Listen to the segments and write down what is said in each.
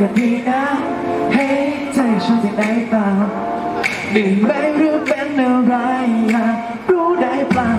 กันดีนะให้ใจฉันได้เปล่าดีไหมหรือเป็นอะไรอยากรู้ได้เปล่า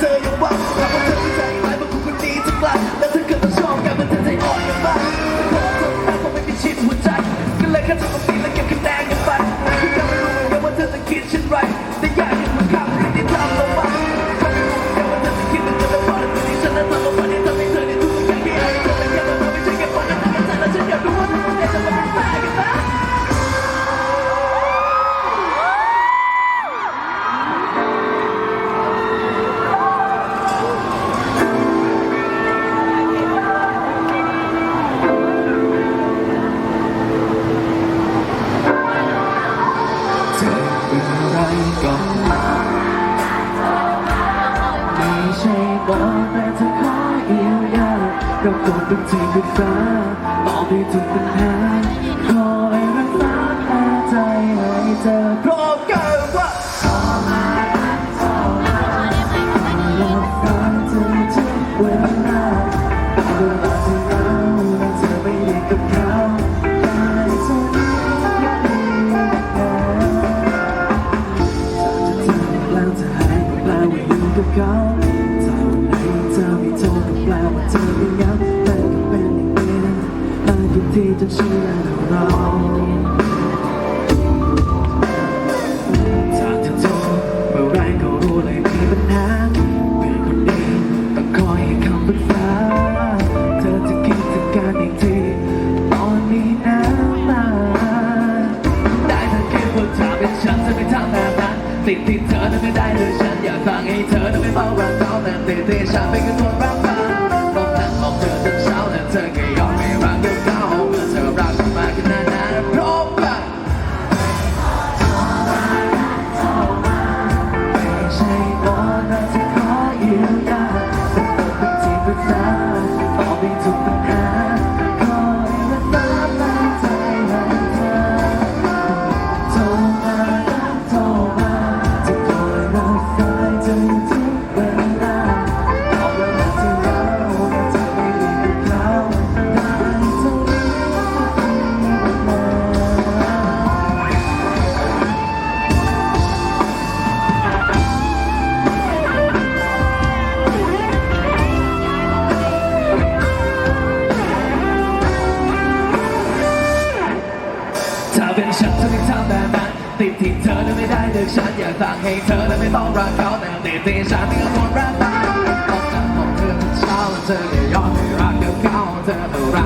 tell you why. กัวกฎทุกที่เป็นฟ้าต่อไปถึงกปัญหาขอให้รักษาแค่ใจให้เธอพร้อมกันว่าขอมาขอหลบกันจนถึงเวลาเวลาที่เราแลเธอไม่ด้กับเขาได้ห้ยังดีท้วจะให้ม่าอกับเขา ล่าว่าเธอไม่งับมันก็เป็นอย่างนี้มากี่ที่จนชินแล้เราจากเธอโทรเมื่อไรก็รู้เลยมีปัญหาเป็นคนดีต้องคอยให้คำปรึกษาเธอจะคิดถึงการอีกทีตอนนี้นะมาได้แต่คิดว่าเธอเป็นฉันจะไม่ทำแบบนั้นสิ่งที่เธอนั้นไม่ได้เลยฉันอยากฟังให้เธอนั้นไม่เบาแาบเขาแต่ติดที่ฉันเป็นแค่ตัว ฉันจะไม่ทำแบบนั้นติดที่เธอและไม่ได้เลือกฉันอยากสั่งให้เธอและไม่ต้องรักเขาแต่ติดที่ฉันที่ควรรักเขาต้องการบองเธอทุกเช้าเธอก็ยอมให้รักกับเขาเธอต้องรัก